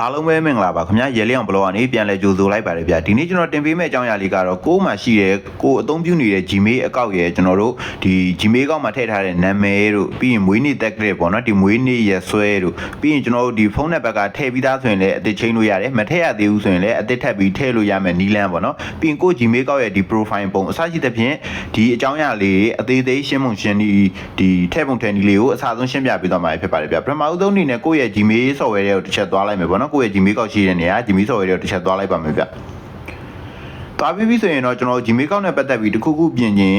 အားလုံးပဲမင်္ဂလာပါခင်ဗျာရဲလျောင်ဘလော့ကနေပြန်လဲကြိုဆိုလိုက်ပါတယ်ဗျာဒီနေ့ကျွန်တော်တင်ပေးမယ့်အကြောင်းအရာလေးကတော့ကိုယ်မှာရှိတဲ့ကိုယ်အသုံးပြုနေတဲ့ Gmail အကောင့်ရဲ့ကျွန်တော်တို့ဒီ Gmail အကောင့်မှာထည့်ထားတဲ့နာမည်တို့ပြီးရင်မွေးနေ့တက်ကလေးပေါ့နော်ဒီမွေးနေ့ရက်စွဲတို့ပြီးရင်ကျွန်တော်တို့ဒီဖုန်းနံပါတ်ကထည့်ပြီးသားဆိုရင်လည်းအသစ်ချိန်လို့ရတယ်မထည့်ရသေးဘူးဆိုရင်လည်းအသစ်ထပ်ပြီးထည့်လို့ရမယ်နီးလန်းပေါ့နော်ပြီးရင်ကိုယ် Gmail အကောင့်ရဲ့ဒီ profile ပုံအစရှိသဖြင့်ဒီအကြောင်းအရာလေးအသေးသေးရှင်းပုံရှင်းဒီဒီထည့်ပုံထည့်နည်းလေးကိုအစားဆုံးရှင်းပြပေးသွားမှာဖြစ်ပါတယ်ဗျာပထမဦးဆုံးအနေနဲ့ကိုယ့်ရဲ့ Gmail software တွေကိုတစ်ချက်သွားလိုက်မယ်ပေါ့နော်ကိုယ့်ရဲ့ Gmail ကောက်ရှိတဲ့နေရာ Gmail software တွေကိုတစ်ချက်သွားလိုက်ပါမယ်ဗျသွားပြီးပြီဆိုရင်တော့ကျွန်တော် Gmail ကောက်နဲ့ပတ်သက်ပြီးတခုခုပြင်ခြင်း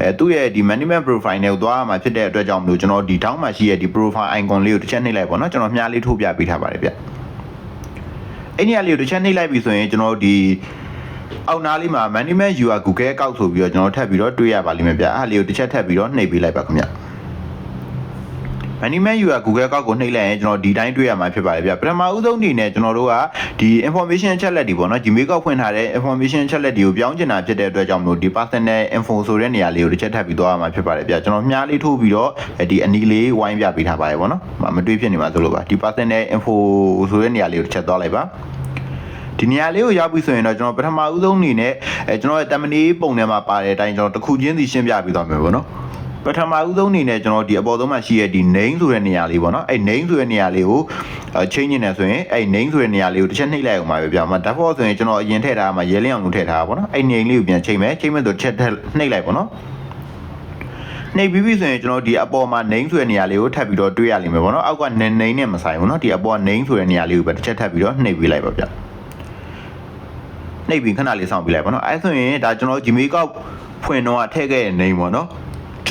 အဲသူ့ရဲ့ဒီ management profile နဲ့ကိုသွားရမှာဖြစ်တဲ့အတွက်ကြောင့်မလို့ကျွန်တော်ဒီတောင်းမှာရှိရဲ့ဒီ profile icon လေးကိုတစ်ချက်နှိပ်လိုက်ပေါ့နော်ကျွန်တော်မြားလေးထိုးပြပေးထားပါတယ်ဗျအဲ့ဒီအလေးကိုတစ်ချက်နှိပ်လိုက်ပြီဆိုရင်ကျွန်တော်ဒီအောက်နားလေးမှာ management UI Google အကောက်ဆိုပြီးတော့ကျွန်တော်ထပ်ပြီးတော့တွေ့ရပါလိမ့်မယ်ဗျအဲ့ဒါလေးကိုတစ်ချက်ထပ်ပြီးတော့နှိပ်ပေးလိုက်ပါခင်ဗျ Management UI Google ကောက်ကိုနှိပ်လိုက်ရင်ကျွန်တော်ဒီတိုင်းတွေ့ရမှာဖြစ်ပါတယ်ဗျပထမဦးဆုံးအနေနဲ့ကျွန်တော်တို့ကဒီ information ချက်လက်တွေပေါ့နော် Gmail ကောက်ဖွင့်ထားတဲ့ information ချက်လက်တွေကိုပြောင်းချင်တာဖြစ်တဲ့အတွက်ကြောင့်မလို့ဒီ personal info ဆိုတဲ့နေရာလေးကိုတစ်ချက်ထပ်ပြီးသွားရမှာဖြစ်ပါတယ်ဗျကျွန်တော်မြားလေးထိုးပြီးတော့ဒီအနီလေးဝိုင်းပြပေးထားပါတယ်ပေါ့နော်မတွေးဖြစ်နေမှာဆိုလို့ပါဒီ personal info ဆိုတဲ့နေရာလေးကိုတစ်ချက်သွားလိုက်ပါဒီနေရာလေးကိုရောက်ပြီဆိုရင်တော့ကျွန်တော်ပထမဦးဆုံးအနေနဲ့အဲကျွန်တော်ရဲ့တမနီပုံထဲမှာပါတဲ့အတိုင်းကျွန်တော်တစ်ခုချင်းစီရှင်းပြပေးသွားမယ်ပေါ့နော် ပထမဦးဆုံးအနေနဲ့ကျွန်တော်ဒီအပေါ်ဆုံးမှာရှိတဲ့ဒီ name ဆိုတဲ့နေရာလေးပေါ့နော်အဲ့ name ဆိုတဲ့နေရာလေးကိုအဲ change နေတယ်ဆိုရင်အဲ့ name ဆိုတဲ့နေရာလေးကိုတစ်ချက်နှိပ်လိုက်အောင်ပါပဲဗျာမ default ဆိုရင်ကျွန်တော်အရင်ထည့်ထားမှာရဲလင်းအောင်လို့ထည့်ထားတာပေါ့နော်အဲ့ name လေးကိုပြန်ချိန်မယ်ချိန်မယ်ဆိုတစ်ချက်ထည့်နှိပ်လိုက်ပေါ့နော်နှိပ်ပြီးပြီဆိုရင်ကျွန်တော်ဒီအပေါ်မှာ name ဆိုတဲ့နေရာလေးကိုထပ်ပြီးတော့တွေးရလိမ့်မယ်ပေါ့နော်အောက်က name နဲ့မဆိုင်ဘူးနော်ဒီအပေါ်က name ဆိုတဲ့နေရာလေးကိုပဲတစ်ချက်ထပ်ပြီးတော့နှိပ်ပေးလိုက်ပါဗျာနှိပ်ပြီးခဏလေးစောင့်ပြီးလိုက်ပေါ့နော်အဲဆိုရင်ဒါကျွန်တော် Gmail ကောက်ဖွင့်တော့ထည့်ခဲ့တဲ့ name ပေါ့နော်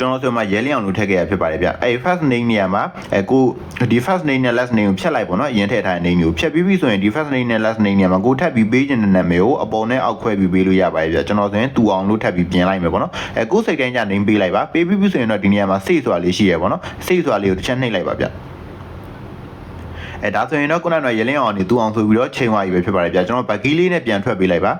ကျွန်တော်ဆိုမှရဲလျောင်လို့ထည့်ခဲ့ရဖြစ်ပါတယ်ဗျအဲ first name နေရာမှာအဲကိုဒီ first name နဲ့ last name ကိုဖြတ်လိုက်ပေါ့နော်အရင်ထည့်ထားတဲ့ name ကိုဖြတ်ပြီးပြီဆိုရင်ဒီ first name နဲ့ last name နေရာမှာကိုထပ်ပြီးပေးခြင်းတဲ့နာမည်ကိုအပေါ်နဲ့အောက်ခွဲပြီးပေးလို့ရပါတယ်ဗျကျွန်တော်ဆိုရင်တူအောင်လို့ထပ်ပြီးပြင်လိုက်မယ်ပေါ့နော်အဲကိုစိတ်တိုင်းကြ name ပေးလိုက်ပါပေးပြီးပြီဆိုရင်တော့ဒီနေရာမှာ save ဆိုတာလေးရှိရပေါ့နော် save ဆိုတာလေးကိုတစ်ချက်နှိပ်လိုက်ပါဗျ အဲဒါဆိုရင်တော့ခုနကတော့ရလင်းအောင်နေတူအောင်ဆိုပြီးတော့ချိန်သွားပြီပဲဖြစ်ပါတယ်ဗျာကျွန်တော်ဘက်ကီးလေးနဲ့ပြန်ထွက်ပေးလိုက်ပါ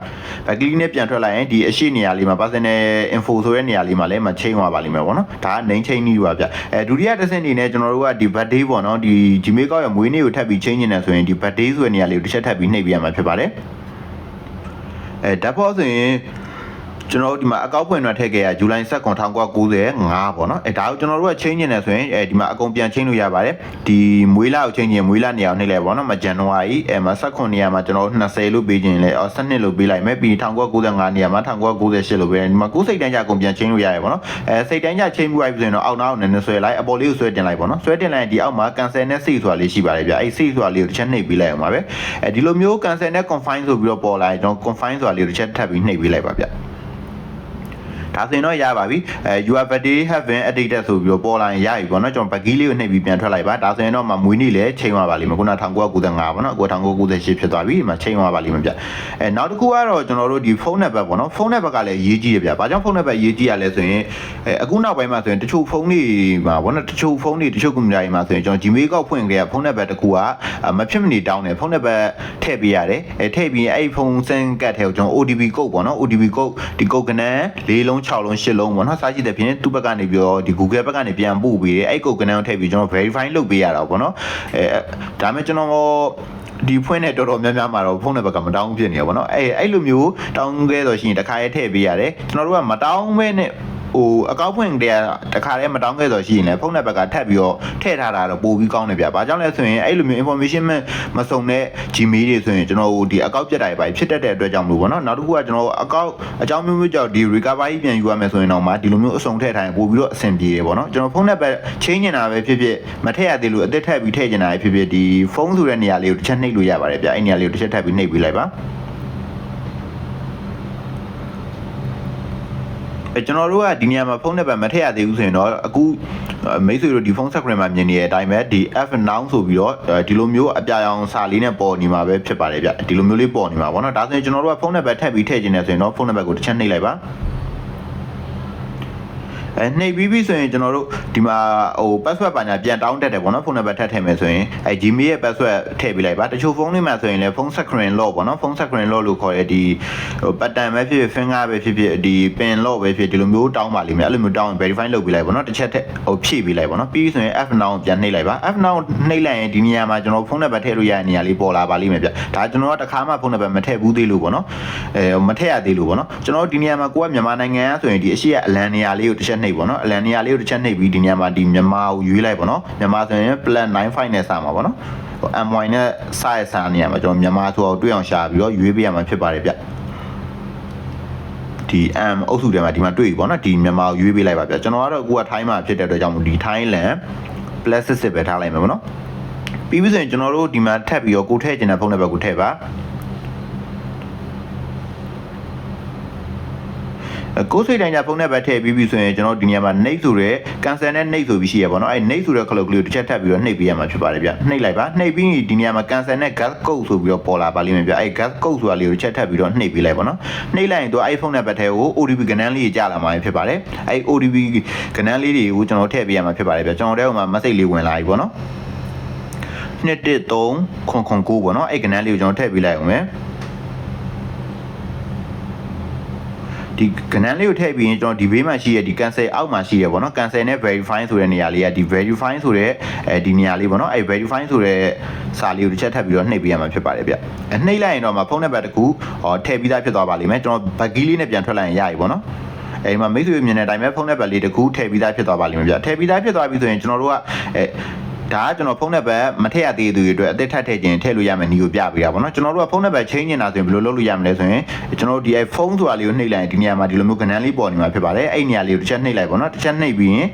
ဘက်ကီးလေးနဲ့ပြန်ထွက်လိုက်ရင်ဒီအရှိနေရာလေးမှာ personal info ဆိုတဲ့နေရာလေးမှာလည်းမချိန်သွားပါလိမ့်မယ်ပေါ့နော်ဒါက name ချိန်နေပါဗျာအဲဒုတိယတစ်ဆင့်အနေနဲ့ကျွန်တော်တို့ကဒီ birthday ပေါ့နော်ဒီ Gmail ကောက်ရဲ့မွေးနေ့ကိုထပ်ပြီးချိန်နေတယ်ဆိုရင်ဒီ birthday ဆိုတဲ့နေရာလေးကိုတစ်ချက်ထပ်ပြီးနှိပ်ပြရမှာဖြစ်ပါတယ်အဲဓာတ်ဖို့ဆိုရင် ကျွန်တော်တို့ဒီမှာအကောက်ဖွင့်တော့ထည့်ခဲ့ရဇူလိုင်7 1995ပေါ့နော်အဲဒါကိုကျွန်တော်တို့ကချင်းနေတယ်ဆိုရင်အဲဒီမှာအကုန်ပြန်ချင်းလို့ရပါတယ်ဒီမွေးလာကိုချင်းရင်မွေးလာနေအောင်နှိပ်လိုက်ပေါ့နော်မဇန်နဝါရီအဲမှာ19နေရာမှာကျွန်တော်တို့20လို့ပေးခြင်းလဲအော်12လို့ပေးလိုက်မယ်ပြီး1995နေရာမှာ1998လို့ပေးတယ်ဒီမှာကိုယ်စိတ်တိုင်းကြအကုန်ပြန်ချင်းလို့ရတယ်ပေါ့နော်အဲစိတ်တိုင်းကြချင်းမှုလိုက်ပြီးဆိုရင်တော့အောက်နောက်နည်းနည်းဆွဲလိုက်အပေါ်လေးကိုဆွဲတင်လိုက်ပေါ့နော်ဆွဲတင်လိုက်ရင်ဒီအောက်မှာ cancel နဲ့ save ဆိုတာလေးရှိပါတယ်ဗျအဲ save ဆိုတာလေးကိုတစ်ချက်နှိပ်ပေးလိုက်အောင်ပါပဲအဲဒီလိုမျိုး cancel နဲ့ confine ဆိုပြီးတော့ပေါ်လာရင်ကျွန်တော် confine ဆိုတာလေးကိုတစ်ချက်ထပ်ပြီးနှိပ်ပေးလိုက်ပါဗျ ဒါဆိုရင်တော့ရပါပြီအဲ your birthday have been updated ဆိုပြီးတော့ပေါ်လာရင်ရပြီပေါ့နော်ကျွန်တော်ဘက်ကီးလေးကိုနှိပ်ပြီးပြန်ထွက်လိုက်ပါဒါဆိုရင်တော့မမွေးနေ့လည်းချိန်သွားပါလိမ့်မယ်ခုန1995ပေါ့နော်အခု1998ဖြစ်သွားပြီဒီမှာချိန်သွားပါလိမ့်မယ်ဗျအဲနောက်တစ်ခုကတော့ကျွန်တော်တို့ဒီဖုန်းနံပါတ်ပေါ့နော်ဖုန်းနံပါတ်ကလည်းရေးကြည့်ရဗျဘာကြောင့်ဖုန်းနံပါတ်ရေးကြည့်ရလဲဆိုရင်အဲအခုနောက်ပိုင်းမှာဆိုရင်တချို့ဖုန်းတွေမှာပေါ့နော်တချို့ဖုန်းတွေတချို့ကွန်ပျူတာတွေမှာဆိုရင်ကျွန်တော် Gmail ကောက်ဖွင့်ကြရဖုန်းနံပါတ်တစ်ခုကမဖြစ်မနေတောင်းတယ်ဖုန်းနံပါတ်ထည့်ပေးရတယ်အဲထည့်ပြီးအဲ့ဖုန်းစင်ကတ်ထဲကိုကျွန်တော် OTP ကုတ်ပေါ့နော် OTP ကုတ်ဒီကုတ်ကနန်း၄လုံး6လုံး8လုံးပေါ့နော်စားရှိတဲ့ဖြင့်သူ့ဘက်ကနေပြီးတော့ဒီ Google ဘက်ကနေပြန်ပို့ပေးတယ်အဲ့ကုတ်ကနန်းကိုထည့်ပြီးကျွန်တော် verify လုပ်ပေးရတာပေါ့နော်အဲဒါမဲ့ကျွန်တော်ဒီဖွင့်တဲ့တော်တော်များများမှာတော့ဖုန်းနံပါတ်ကမတောင်းဖြစ်နေရပါတော့အဲ့အဲ့လိုမျိုးတောင်းခဲ့ဆိုရှင်တခါရဲထည့်ပေးရတယ်ကျွန်တော်တို့ကမတောင်းမဲနဲ့ ဟိုအကောက်ဖွင့်တဲ့တခါတည်းမတောင်းခဲ့ဆိုရှိရင်လည်းဖုန်းနံပါတ်ကထပ်ပြီးတော့ထည့်ထားတာတော့ပို့ပြီးကောင်းတယ်ဗျ။ဘာကြောင့်လဲဆိုရင်အဲ့လိုမျိုး information မစုံတဲ့ Gmail တွေဆိုရင်ကျွန်တော်ဒီအကောက်ပြတ်တာတွေပါဖြစ်တတ်တဲ့အတွက်ကြောင့်မလို့ပေါ့နော်။နောက်တစ်ခုကကျွန်တော်အကောက်အကြောင်းမျိုးမျိုးကြောင့်ဒီ recovery ပြန်ယူရမယ်ဆိုရင်တော့မှဒီလိုမျိုးအစုံထည့်ထားရင်ပို့ပြီးတော့အဆင်ပြေတယ်ပေါ့နော်။ကျွန်တော်ဖုန်းနံပါတ် change နေတာပဲဖြစ်ဖြစ်မထည့်ရသေးလို့အသက်ထည့်ပြီးထည့်ကျင်တာပဲဖြစ်ဖြစ်ဒီဖုန်းဆိုတဲ့နေရာလေးကိုတစ်ချက်နှိပ်လို့ရပါတယ်ဗျ။အဲ့နေရာလေးကိုတစ်ချက်ထပ်ပြီးနှိပ်ပေးလိုက်ပါ။ ကျွန်တော်တို့ကဒီနေရာမှာဖုန်းနံပါတ်မထည့်ရသေးဘူးဆိုရင်တော့အခုမိတ်ဆွေတို့ဒီဖုန်းဆက်ခရမှာမြင်နေတဲ့အတိုင်းပဲဒီ F now ဆိုပြီးတော့ဒီလိုမျိုးအပြာရောင်စာလေးနဲ့ပေါ်နေမှာပဲဖြစ်ပါတယ်ဗျဒီလိုမျိုးလေးပေါ်နေမှာပေါ့နော်ဒါဆိုရင်ကျွန်တော်တို့ကဖုန်းနံပါတ်ထည့်ပြီးထည့်ခြင်းနဲ့ဆိုရင်တော့ဖုန်းနံပါတ်ကိုတစ်ချက်နှိပ်လိုက်ပါ အဲနှိပ်ပြီးပြီဆိုရင်ကျွန်တော်တို့ဒီမှာဟို password ပါညာပြန်တောင်းတက်တယ်ပေါ့နော်ဖုန်းနံပါတ်ထပ်ထည့်မယ်ဆိုရင်အဲ Gmail ရဲ့ password ထည့်ပေးလိုက်ပါတချို့ဖုန်းတွေမှာဆိုရင်လည်းဖုန်း screen lock ပေါ့နော်ဖုန်း screen lock လို့ခေါ်တဲ့ဒီဟို pattern ပဲဖြစ်ဖြစ် finger ပဲဖြစ်ဖြစ်ဒီ pin lock ပဲဖြစ်ဒီလိုမျိုးတောင်းပါလိမ့်မယ်အဲ့လိုမျိုးတောင်းရင် verify လုပ်ပေးလိုက်ပေါ့နော်တစ်ချက်ထည့်ဟိုဖြည့်ပေးလိုက်ပေါ့နော်ပြီးပြီဆိုရင် F now ပြန်နှိပ်လိုက်ပါ F now နှိပ်လိုက်ရင်ဒီနေရာမှာကျွန်တော်ဖုန်းနံပါတ်ထည့်လို့ရတဲ့နေရာလေးပေါ်လာပါလိမ့်မယ်ဗျဒါကျွန်တော်ကတစ်ခါမှဖုန်းနံပါတ်မထည့်ဘူးသေးလို့ပေါ့နော်အဲမထည့်ရသေးလို့ပေါ့နော်ကျွန်တော်တို့ဒီနေရာမှာကိုကမြန်မာနိုင်ငံကဆိုရင်ဒီအရှိရအလန်နေရာလေးကိုတစ်ချက်နှိပ်ပေါ့နော်အလန်နေရာလေးကိုတစ်ချက်နှိပ်ပြီးဒီနေရာမှာဒီမြန်မာကိုရွေးလိုက်ပေါ့နော်မြန်မာဆိုရင် plan 95နဲ့စမှာပေါ့နော်ဟို MY နဲ့စရစနေရာမှာကျွန်တော်မြန်မာဆိုတော့တွေ့အောင်ရှာပြီးတော့ရွေးပေးရမှာဖြစ်ပါတယ်ဗျဒီ M အုပ်စုထဲမှာဒီမှာတွေ့ပြီပေါ့နော်ဒီမြန်မာကိုရွေးပေးလိုက်ပါဗျကျွန်တော်ကတော့အခုကထိုင်းမှာဖြစ်တဲ့အတွက်ကြောင့်မို့ဒီ Thailand plus စစ်ပဲထားလိုက်မယ်ပေါ့နော်ပြီးပြီဆိုရင်ကျွန်တော်တို့ဒီမှာထပ်ပြီးတော့ကိုထည့်ကျင်တဲ့ဖုန်းနံပါတ်ကိုထည့်ပါ ကိုယ်စိတ်တိုင်းကြဖုန်းနံပါတ်ထည့်ပြီးပြီဆိုရင်ကျွန်တော်ဒီနေရာမှာ nate ဆိုတဲ့ cancel နဲ့ nate ဆိုပြီးရှိရပါတော့အဲ nate ဆိုတဲ့ခလုတ်ကလေးကိုတစ်ချက်ထပ်ပြီးတော့နှိပ်ပေးရမှာဖြစ်ပါတယ်ဗျနှိပ်လိုက်ပါနှိပ်ပြီးဒီနေရာမှာ cancel နဲ့ gas code ဆိုပြီးတော့ပေါ်လာပါလိမ့်မယ်ဗျအဲ gas code ဆိုတာလေးကိုတစ်ချက်ထပ်ပြီးတော့နှိပ်ပေးလိုက်ပါတော့နှိပ်လိုက်ရင်သူ iPhone နံပါတ်ထဲကို OTP ကဏ္ဍလေးကြီးကြာလာမှာဖြစ်ပါတယ်အဲ OTP ကဏ္ဍလေးတွေကိုကျွန်တော်ထည့်ပေးရမှာဖြစ်ပါတယ်ဗျကျွန်တော်တဲ့ဟိုမှာ message လေးဝင်လာပြီပေါ့နော်113ခွန်ခွန်9ပေါ့နော်အဲ့ကဏ္ဍလေးကိုကျွန်တော်ထည့်ပေးလိုက်အောင်မယ် ဒီကဏ္ဍလေးကိုထည့်ပြီးရင်ကျွန်တော်ဒီဘေးမှာရှိရဒီ cancel အောက်မှာရှိရပေါ့နော် cancel နဲ့ verify ဆိုတဲ့နေရာလေးကဒီ verify ဆိုတဲ့အဲဒီနေရာလေးပေါ့နော်အဲ verify ဆိုတဲ့စာလေးကိုတစ်ချက်ထပ်ပြီးတော့နှိပ်ပေးရမှာဖြစ်ပါတယ်ဗျအဲနှိပ်လိုက်ရင်တော့မှဖုန်းနံပါတ်တစ်ခုဟောထည့်ပြီးသားဖြစ်သွားပါလိမ့်မယ်ကျွန်တော်ဘက်ကီးလေးနဲ့ပြန်ထွက်လိုက်ရင်ရပြီပေါ့နော်အဲဒီမှာမိတ်ဆွေမြင်တဲ့အတိုင်းပဲဖုန်းနံပါတ်လေးတစ်ခုထည့်ပြီးသားဖြစ်သွားပါလိမ့်မယ်ဗျထည့်ပြီးသားဖြစ်သွားပြီဆိုရင်ကျွန်တော်တို့ကအဲ ဒါကကျွန်တော်ဖုန်းနံပါတ်မထည့်ရသေးတဲ့သူတွေအတွက်အသက်ထပ်ထည့်ခြင်းထည့်လို့ရမယ်နီးကိုပြပေးတာပေါ့နော်ကျွန်တော်တို့ကဖုန်းနံပါတ် change နေတာဆိုရင်ဘယ်လိုလုပ်လို့ရမလဲဆိုရင်ကျွန်တော်တို့ဒီဖုန်းဆိုတာလေးကိုနှိပ်လိုက်ရင်ဒီနေရာမှာဒီလိုမျိုးကဏ္ဍလေးပေါ်နေမှာဖြစ်ပါတယ်အဲ့ဒီနေရာလေးကိုတစ်ချက်နှိပ်လိုက်ပေါ့နော်တစ်ချက်နှိပ်ပြီးရင်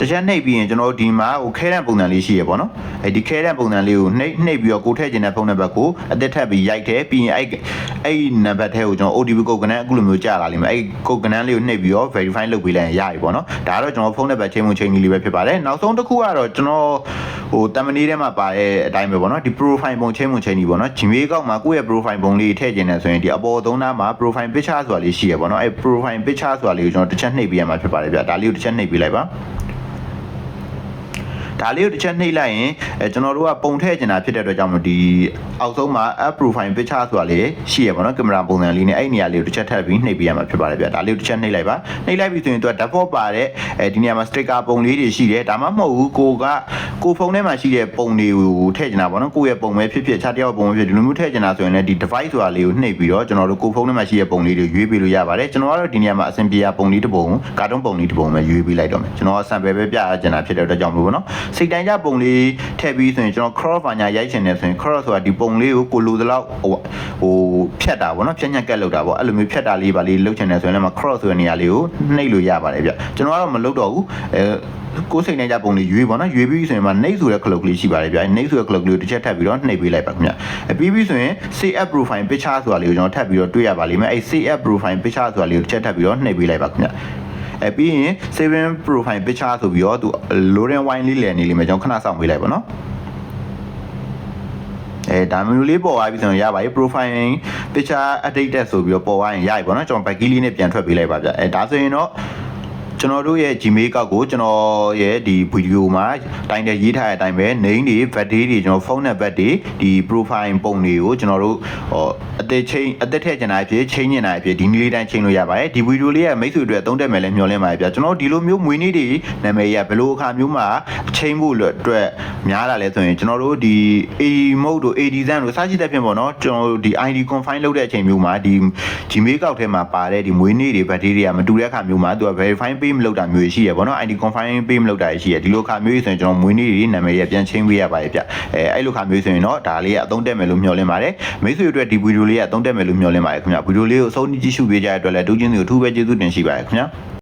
တစ်ချက်နှိပ်ပြီးရင်ကျွန်တော်တို့ဒီမှာဟိုခဲတဲ့ပုံစံလေးရှိရပေါ့နော်အဲဒီခဲတဲ့ပုံစံလေးကိုနှိပ်နှိပ်ပြီးတော့ကိုထည့်ခြင်းတဲ့ဖုန်းနံပါတ်ကိုအသက်ထပ်ပြီးရိုက်တယ်ပြီးရင်အဲ့အဲ့နံပါတ်ထဲကိုကျွန်တော် OTP ကုတ်ကနန်းအခုလိုမျိုးကြာလာလိမ့်မယ်အဲ့ကုတ်ကနန်းလေးကိုနှိပ်ပြီးတော့ verify လုပ်ပေးလိုက်ရင်ရပြီပေါ့နော်ဒါကတော့ကျွန်တော်ဖုန်းနံပါတ်ချိန်မှုချိန်ကြီးလေးပဲဖြစ်ပါတယ်နောက်ဆုံးတစ်ခုကတော့ကျွန်တော်ဟိုတမနီးထဲမှာပါတဲ့အတိုင်းပဲပေါ့နော်ဒီ profile ပုံချိန်မှုချိန်ကြီးပေါ့နော် Gmail ကောက်မှာကိုယ့်ရဲ့ profile ပုံလေးထည့်ခြင်းနဲ့ဆိုရင်ဒီအပေါ်သုံးနားမှာ profile picture ဆိုတာလေးရှိရပေါ့နော်အဲ့ profile picture ဆိုတာလေးကိုကျွန်တော်တစ်ချက်နှိပ်ပေးရမှာဖြစ်ပါတယ်ဗျဒါလေးကိုတစ်ချက်နှိပ်ပေးလိုက်ပါ ဒါလေးကိုတစ်ချက်နှိပ်လိုက်ရင်အဲကျွန်တော်တို့ကပုံထည့်ကျင်တာဖြစ်တဲ့အတွက်ကြောင့်မလို့ဒီအောက်ဆုံးမှာ app profile picture ဆိုတာလေးရှိရပါတော့ကင်မရာပုံစံလေးနဲ့အဲ့နေရာလေးကိုတစ်ချက်ထည့်ပြီးနှိပ်ပေးရမှာဖြစ်ပါတယ်ဗျဒါလေးကိုတစ်ချက်နှိပ်လိုက်ပါနှိပ်လိုက်ပြီဆိုရင်သူက default ပါတဲ့အဲဒီနေရာမှာ sticker ပုံလေးတွေရှိတယ်ဒါမှမဟုတ်ဘူးကိုကကိုဖုန်းထဲမှာရှိတဲ့ပုံတွေကိုထည့်ကျင်တာပေါ့နော်ကိုယ့်ရဲ့ပုံပဲဖြစ်ဖြစ်ခြားတယောက်ပုံပဲဖြစ်ဒီလိုမျိုးထည့်ကျင်တာဆိုရင်လည်းဒီ device ဆိုတာလေးကိုနှိပ်ပြီးတော့ကျွန်တော်တို့ကိုဖုန်းထဲမှာရှိတဲ့ပုံလေးတွေရွေးပေးလို့ရပါတယ်ကျွန်တော်ကတော့ဒီနေရာမှာအဆင်ပြေရပုံလေးတစ်ပုံကာတွန်းပုံလေးတစ်ပုံပဲရွေးပေးလိုက်တော့မယ်ကျွန်တော်က sample ပဲပြကျင်တာဖြစ်တဲ့အတွက်ကြောင့်မလို့ပေါ့နော်စိတ်တိုင်းကြပုံလေးထည့်ပြီးဆိုရင်ကျွန်တော် cross ဘာညာရိုက်ချင်တယ်ဆိုရင် cross ဆိုတာဒီပုံလေးကိုကိုလိုသလောက်ဟိုဟိုဖြတ်တာပေါ့နော်ဖြတ်ညက်ကက်လောက်တာပေါ့အဲ့လိုမျိုးဖြတ်တာလေးပါလေးလုပ်ချင်တယ်ဆိုရင်လည်းမ cross ဆိုတဲ့နေရာလေးကိုနှိပ်လို့ရပါတယ်ဗျကျွန်တော်ကတော့မလုပ်တော့ဘူးအဲကိုယ်စိတ်နဲ့ကြပုံလေးရွေးပါနော်ရွေးပြီးဆိုရင်မှနှိပ်ဆိုတဲ့ clock လေးရှိပါတယ်ဗျနှိပ်ဆိုတဲ့ clock လေးကိုတစ်ချက်ထပ်ပြီးတော့နှိပ်ပေးလိုက်ပါခင်ဗျအပြီးပြီးဆိုရင် CF profile picture ဆိုတာလေးကိုကျွန်တော်ထပ်ပြီးတော့တွေ့ရပါလိမ့်မယ်အဲ CF profile picture ဆိုတာလေးကိုတစ်ချက်ထပ်ပြီးတော့နှိပ်ပေးလိုက်ပါခင်ဗျ အဲပြီးရင် saving profile picture ဆိုပြီးတော့သူ loading wine လေးလည်နေလိမ့်မယ်ကျွန်တော်ခဏစောင့်ပေးလိုက်ပါနော်အဲဒါမျိုးလေးပေါ်သွားပြီဆိုရင်ရပါပြီ profile picture updated ဆိုပြီးတော့ပေါ်သွားရင်ရပြီပေါ့နော်ကျွန်တော် back key လေးနဲ့ပြန်ထွက်ပေးလိုက်ပါဗျအဲဒါဆိုရင်တော့ ကျွန်တော်တို့ရဲ့ Gmail ကောက်ကိုကျွန်တော်ရဲ့ဒီဗီဒီယိုမှာတိုင်တယ်ရေးထားတဲ့အတိုင်းပဲ name တွေ birthday တွေကျွန်တော်ဖုန်းနံပါတ်တွေဒီ profile ပုံတွေကိုကျွန်တော်တို့ဟောအသက်ချင်းအသက်ထည့်ကျင်တာဖြစ်ချင်းကျင်တာဖြစ်ဒီနည်းလေးတိုင်းချင်းလို့ရပါတယ်ဒီဗီဒီယိုလေးကမိတ်ဆွေတွေအသုံးတက်မယ်လဲမျှော်လင့်ပါတယ်ဗျကျွန်တော်ဒီလိုမျိုးမွေးနေ့တွေနာမည်ရဘယ်လိုအခါမျိုးမှာချင်းဖို့အတွက်များလာလဲဆိုရင်ကျွန်တော်တို့ဒီ emote တို့ ad design တို့စသဖြင့်ပေါ့နော်ကျွန်တော်တို့ဒီ id confine လုပ်တဲ့အချိန်မျိုးမှာဒီ Gmail ကောက်ထဲမှာပါတဲ့ဒီမွေးနေ့တွေ birthday တွေကမတူတဲ့အခါမျိုးမှာသူက verify pay မလုပ်တာမျိုးရှိရပေါ့နော် ID confine pay မလုပ်တာရှိရဒီလိုခါမျိုးဆိုရင်ကျွန်တော်မွေးနေ့တွေနာမည်ရပြန်ချင်းပေးရပါတယ်ဗျအဲအဲ့လိုခါမျိုးဆိုရင်တော့ဒါလေးကအသုံးတက်မယ်လို့မျှော်လင့်ပါတယ်မိတ်ဆွေတို့ဒီဗီဒီယိုလေးကအသုံးတက်မယ်လို့မျှော်လင့်ပါတယ်ခင်ဗျဗီဒီယိုလေးကိုအဆုံးကြည့်ရှုပေးကြတဲ့အတွက်လည်းဒုချင်းစီကိုအထူးပဲကျေးဇူးတင်ရှိပါတယ်ခင်ဗျ